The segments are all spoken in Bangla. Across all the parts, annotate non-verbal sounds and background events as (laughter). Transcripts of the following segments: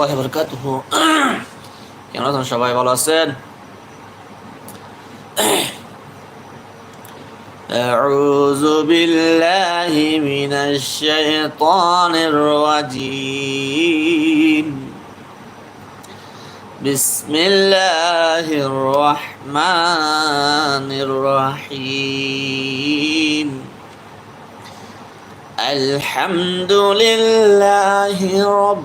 الله وبركاته কেমন আছেন (clears throat) সবাই ভালো আছেন (clears throat) أعوذ بالله من الشيطان الرجيم بسم الله الرحمن الرحيم الحمد لله رب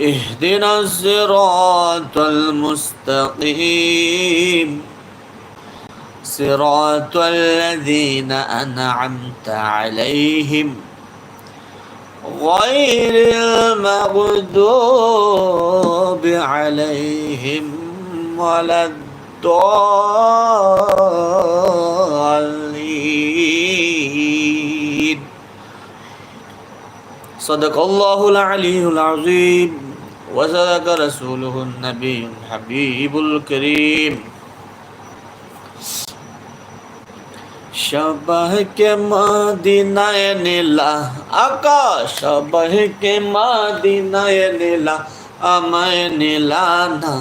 اهدنا الصراط المستقيم. صراط الذين أنعمت عليهم غير المغضوب عليهم ولا الضالين. صدق الله العلي العظيم. وصدق رسوله النبي الحبيب الكريم সবাইকে মদিনায় নিলা আকাশ সবাইকে মদিনায় নিলা আমায় নিলা না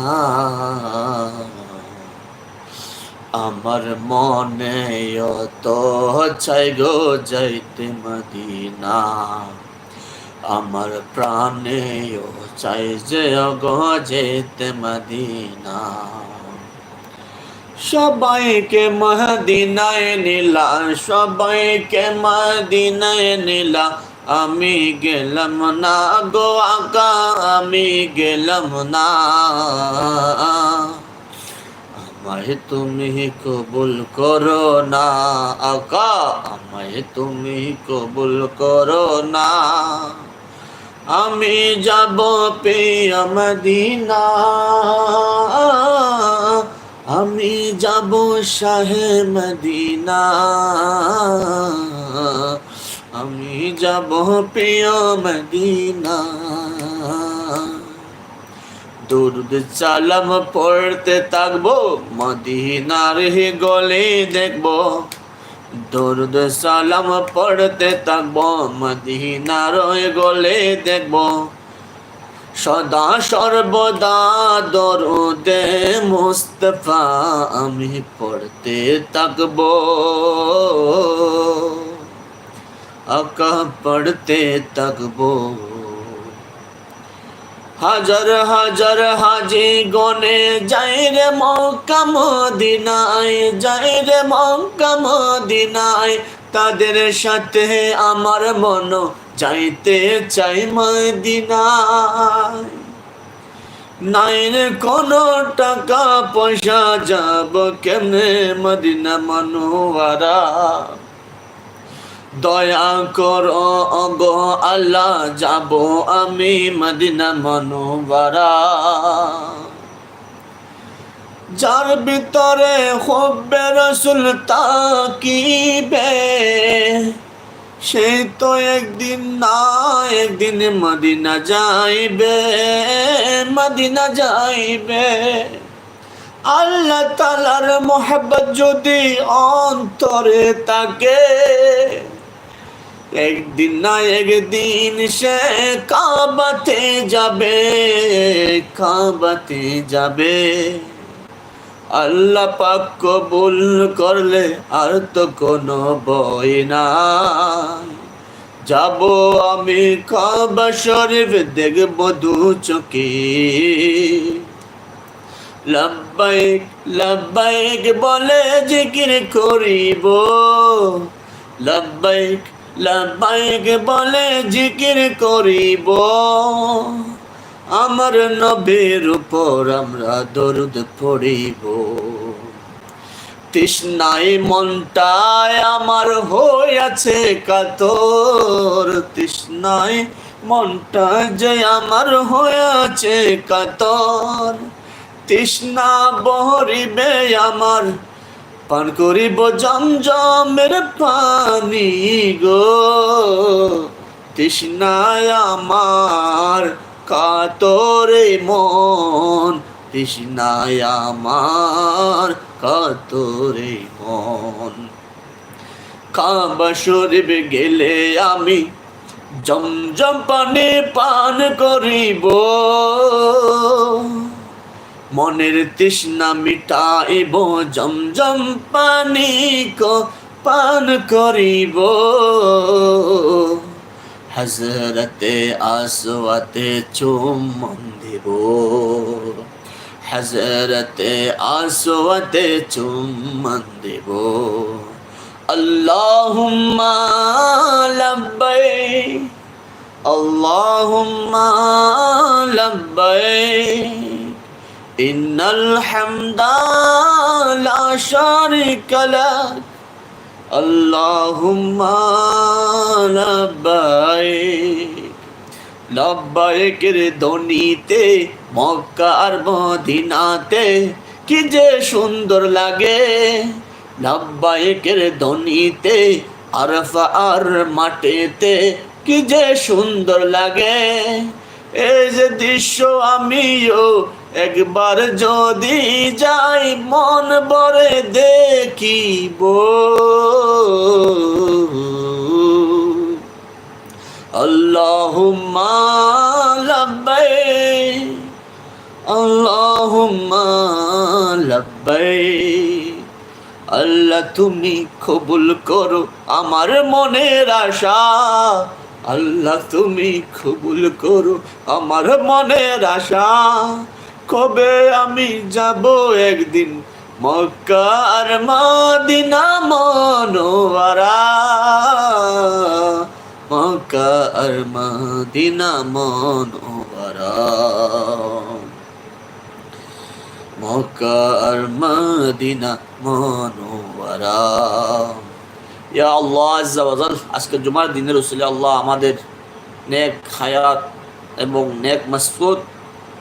আমার মনে তো চাই গো যাইতে মদিনা আমার প্রাণেও চাই যে গো যেতে মদিনা। সবাইকে মদিনায় নিলা, সবাইকে মদিনায় নিলা। আমি গেলাম না গো আকা আমি গেলাম না। আমায় তুমি কবুল করো না আকা আমায় তুমি কবুল করো না। আমি যাব পেয়া মদিনা। আমি যাব শাহে মদিনা। আমি যাব প্রিয় মদিনা। দুর্দ চালাম পড়তে থাকব, মদিনার গলে দেখব। দরুদ সালাম পড়তে থাকব, মদিনার গলে দেখব। সদা সর্বদা দরুদে মুস্তফা আমি পড়তে থাকব। আকা পড়তে থাকব। হাজার হাজার হাজি গনে, যাই রে মক্কা মদিনায়, যাই রে তাদের সাথে আমার মন যাইতে চাই মদিনায়। নাইন কোন টাকা পয়সা যাব কেমনে মদিনা মনোয়ারা? দয়া কর অগ আল্লাহ, যাব আমি মদিনা মনোয়ারা যার ভিতরে হব্বে রসুল তাকিবে সেই তো একদিন না, একদিন মদিনা যাইবে মদিনা যাইবে। আল্লাহ তালার মোহাব্বত যদি অন্তরে থাকে একদিন না একদিন সে কাবাতে যাবে কাবাতে যাবে। আল্লাহ পাক কবুল করলে আর তো কোনো বই না যাব আমি কাবা শরীফ দেখব দু চোখে। লব্বাইক লব্বাইক বলে জিকির করিব। লব্বাইক লব্বাইক বলে জিকির করিব। আমার নবের উপর আমরা দরুদ পড়িব। তৃষ্ণায় মনটায় আমার হইয়াছে কাতর। তৃষ্ণায় মনটা যে আমার হয়েছে কাতর। তৃষ্ণা বহরিবে আমার পান করিব জমজমের পানি গো। তৃষ্ণায় আমার কাতরে মন, তৃষ্ণায় আমার কাতরে মন। কাবা গেলে আমি জমজম পানি পান করিব। মনের তৃষ্ণা মিটাইব, জমজম পানি পান করিব। হজরতে আসওয়াতে চুম্বন দেব হজরতে আসওয়াতে চুম্বন দেব আল্লাহুম্মা লাব্বাইক আল্লাহুম্মা লাব্বাইক। إن الحمد لا شريك لك اللهم لبيك লব্বাইকের ধ্বনিতে মক্কা আর মদিনাতে কি যে সুন্দর লাগে লব্বাইকের ধ্বনিতে আরফা আর মাঠেতে কি যে সুন্দর লাগে এই যে দৃশ্য আমিও একবার যদি যাই, মন বরে দেখিব। আল্লাহুম্মা লাব্বাইক আল্লাহ তুমি কবুল করো আমার মনের আশা। আল্লাহ তুমি কবুল করো আমার মনের আশা। কবে আমি যাব একদিন মক্কার মদিনা মনোয়ারা? মক্কার মদিনা মনোয়ারা। মক্কার মদিনা মনোয়ারা। ইয়া আল্লাহ আজ্জা ওয়াজাল আজকে জুমার দিনের উসিলে আল্লাহ আমাদের নেক হায়াত এবং নেক মাসফুদ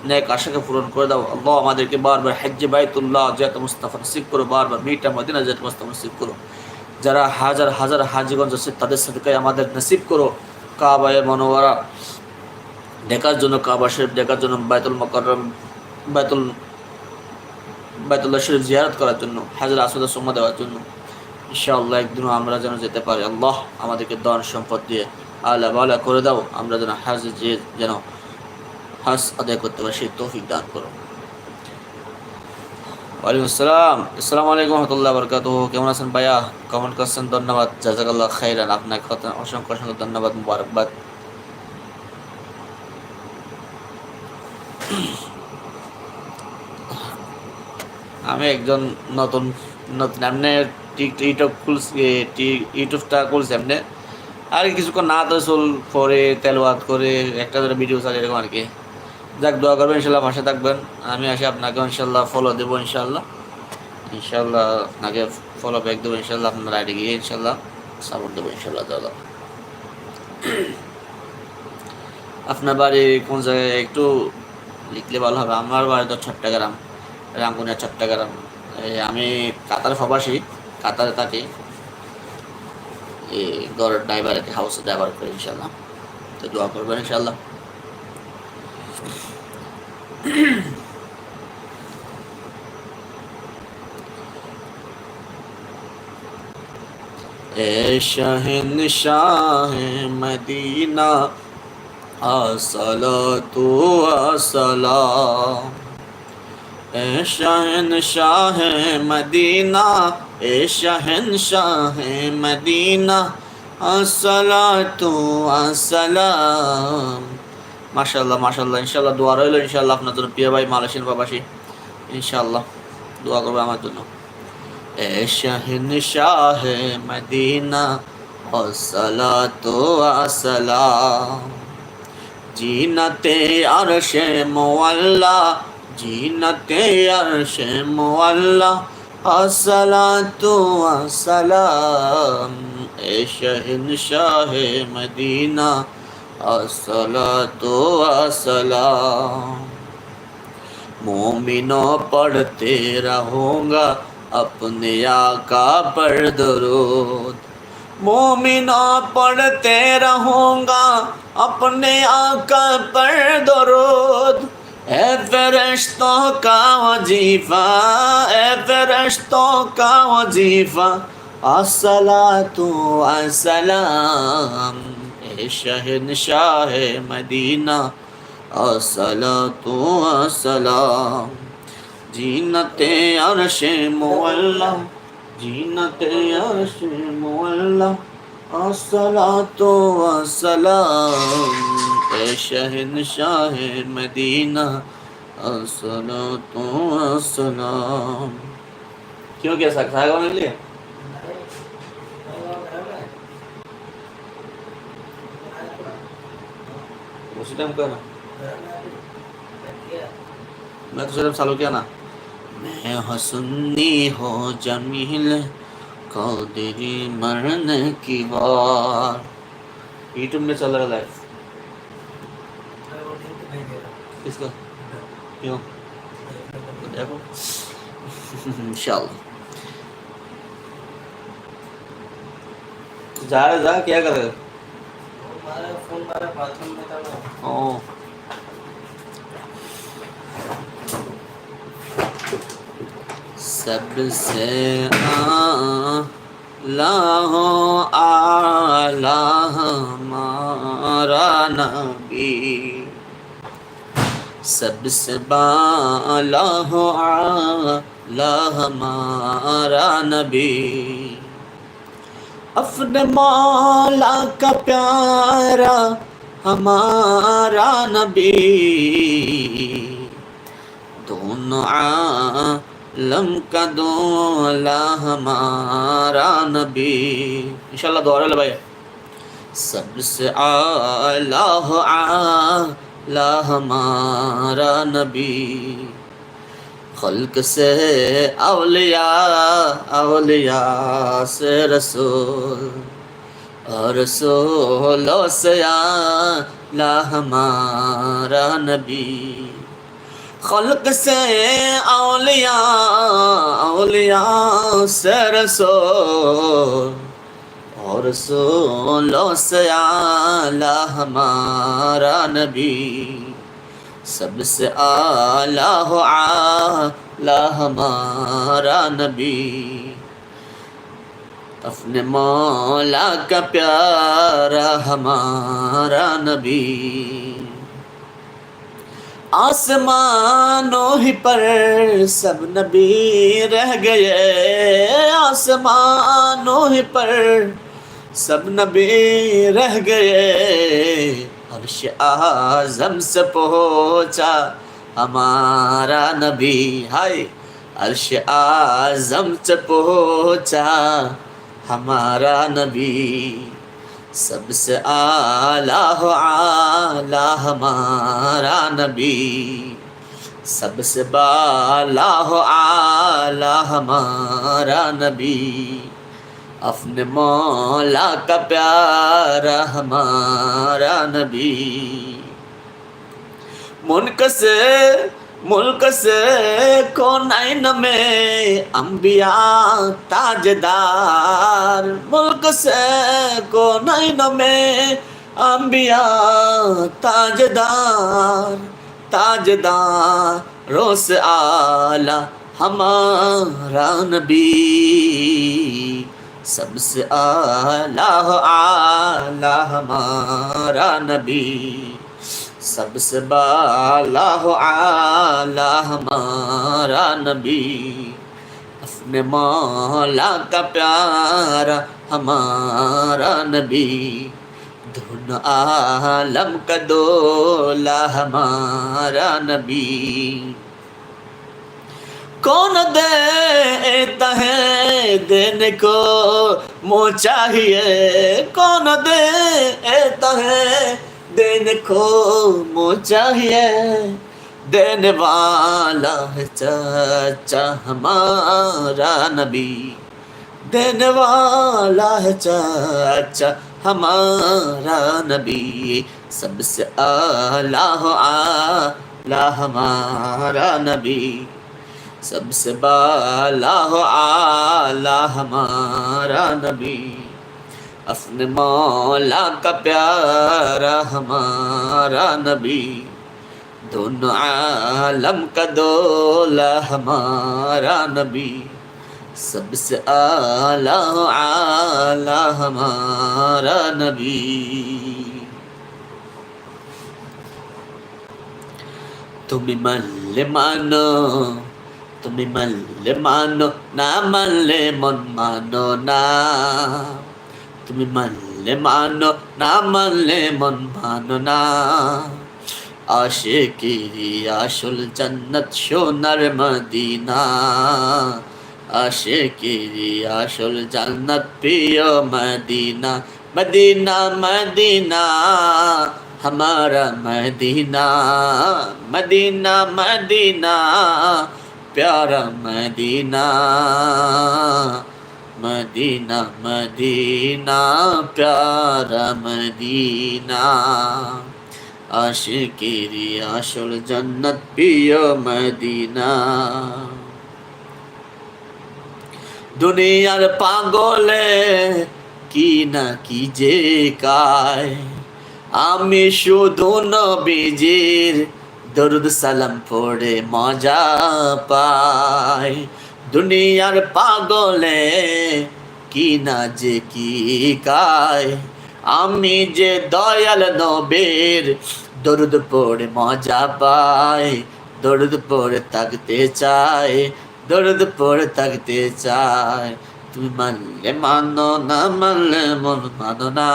নেক আশাকে পূরণ করে দাও। আল্লাহ আমাদেরকে বারবার হজ্জে বাইতুল্লাহ জাত মুস্তাফা নসিব করো, বারবার মিটা মদিনা জাত মুস্তাফা নসিব করো। যারা হাজার হাজার হাজিগঞ্জ আছে, তাদের সাথে আমাদের নসিব করো। কাবায় মনোয়ারা দেখার জন্য কাবা শরীফ দেখার জন্য বাইতুল মকরম বাইতুল, বাইতুল্লাহ শরীফ জিয়ারত করার জন্য, হাজার আসুদা সম্মা দেওয়ার জন্য। ইনশাআল্লাহ একদিনও আমরা যেন যেতে পারি। আল্লাহ আমাদেরকে দন সম্পদ দিয়ে আল্লাহ বালা করে দাও। আমরা যেন হাজ যে যেন হাজ আদায় করতে পারি, সেই তৌফিক দান করো। ওয়ালাইকুম আসসালাম। আসসালামু আলাইকুম রহমতুল্লাহ বরকাত। কেমন আছেন ভাইয়া? কমেন্ট করছেন, ধন্যবাদ। জাজাকাল্লাহ খাইরান। আপনাকে অসংখ্য অসংখ্য ধন্যবাদ, মুবারকবাদ। আমি একজন নতুন নতুন এমনি ইউটিউব খুলছি ইউটিউবটা খুলছি এমনি। আর কিছুক্ষণ না তো চল পরে তেলওয়াত করে একটা ধরে ভিডিও চালিয়ে এরকম আর কি। যাক, দোয়া করবেন, ইনশাল্লাহ পাশে থাকবেন। আমি আসি আপনাকে, ইনশাল্লাহ ফলো দেবো, ইনশাল্লাহ। ইনশাল্লাহ আপনাকে ফলো ব্যাক দেবো, ইনশাল্লাহ আপনার আইডি গিয়ে ইনশাল্লাহ সাপোর্ট দেবো, ইনশাল্লাহ দাদা আপনার বাড়ি কোন জায়গায়? একটু লিখলে ভালো হবে। আমার বাড়ি তো চট্টগ্রাম রামগুনিয়া চট্টগ্রাম। আমি কাতার প্রবাসী, কাতারে থাকি। এই ঘরের ড্রাইভার হাউসে ড্রাইভার করে, ইনশাল্লাহ। তো দোয়া করবেন, ইনশাল্লাহ। اے شہن شاہ مدینہ الصلاة والسلام اے شہن شاہ مدینہ، اے شہن شاہ مدینہ الصلاة والسلام মাশাল্লাহ মাশাল্লাহ ইনশাল্লাহ দোয়া রইল ইনশাল্লাহ আপনার জন্য। প্রিয় ভাই মালয়েশিয়ান প্রবাসী ইনশাল্লাহ দোয়া করবে আমার জন্য। শাহিন শাহ মদিনা আসসালাম জিনতে আরশে মোয়াল্লা জিনতে আরশে মোয়াল্লা আসসালাতু আসসালাম এ শাহিন শাহ মদিনা السلام مومنوں پڑھتے رہوں گا اپنے آقا پر درود. مومنوں پڑھتے رہوں گا اپنے آقا پر درود. اے فرشتوں کا وظیفہ، اے فرشتوں کا وظیفہ. السلام شہنشاہ مدینہ اصلا تو سلام جینت عرش مولا جینت عرش مولا اصلا تو سلام اے شہنشاہ مدینہ اصلا تو سلام کیوں کیا سکتا گا میرے لیے؟ ٹائم کو ہے نا میں تو صرف سالوں کیا نا میں حسنی ہو جمیل قادری مرن کی بار یوٹیوب میں چل رہا لائف کس کا کیوں دیکھو انشاءاللہ جائے جا کیا کر رہے ও सबसे लाहो आला हमारा नबी सबसे बाला हो आला हमारा नबी اپنے مولا کا پیارا، ہمارا نبی۔ دونوں عالم کا دولا، ہمارا نبی۔ انشاءاللہ دوہرا لبائی سب سے اعلیٰ، ہمارا نبی۔ خلق سے اولیاء اولیاء سے رسول اور رسولوں سے آلہ ہمارا نبی خلق سے اولیاء اولیاء سے رسول اور رسولوں سے آلہ ہمارا نبی سب سے آلہ ہو ہمارا نبی۔ اپنے مولا کا پیارا ہمارا نبی۔ آسمانوں ہی پر سب نبی رہ گئے۔ آسمانوں ہی پر سب نبی رہ گئے۔ अर्श आजम से पहुंचा हमारा नबी हाय अर्श आजम से पहुंचा हमारा नबी सबसे आला हो आला हमारा नबी सबसे बाला हो आला हमारा नबी اپنے مولا کا پیارا ہمارا نبی۔ ملک سے ملک سے کونائن میں انبیاء، تاجدار۔ ملک سے کونائن میں انبیاء، تاجدار۔ تاجدار روس آلہ ہمارا نبی۔ سب سے آلہ آلہ ہمارا نبی۔ سب سے بالا اعلیٰ ہمارا نبی۔ اپنے مولا کا پیارا ہمارا نبی۔ دھن عالم کا دولا ہمارا نبی۔ کون دیتا ہے دینے کو؟ مو چاہیے کون دیتا ہے دینے کو؟ مو چاہیے دینے والا ہے چاچا ہمارا نبی۔ دینے والا ہے چاچا ہمارا نبی۔ سب سے اعلیٰ ہمارا نبی۔ सबसे बाला हो आला हमारा नबी अपने मौला का प्यारा हमारा नबी दोनों आलम का दोला हमारा नबी सबसे आला आला हमारा नबी তুমি মানলে মানো তুমি মানলে মানো না মানলে মন মানো না তুমি মানলে মানো না মানলে মন মানো না আশেকিরি আসল জান্নাত সোনার মদিনা আশেকিরি আসল জান্নাত প্রিয় মদিনা মদিনা মদিনা हमारा मदीना मदीना मदीना प्यारा मदीना मदीना मदीना प्यारा मदीना আশিকিরি আসল জন্নত প্রিয় মদিনা দুনিয়ার পাগলে কি না কি যে কায় আমি শুধু নবীজির দরুদ সালাম পড়ে মজা পাই। দুনিয়ার পাগলে কি না যে কি কায়। আমি যে দয়াল নবের দরুদ পড়ে মজা পাই। দরুদ পড়ে থাকতে চাই, দরুদ পড়ে থাকতে চাই। তুমি মানলে মানো না, মানলে মন মানো না।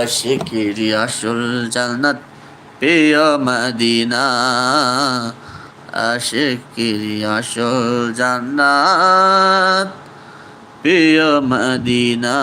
আশিকিরি আসল জান্নাত প্রিয় মদিনা আশিকিরি আসল জান্নাত। প্রিয় মদিনা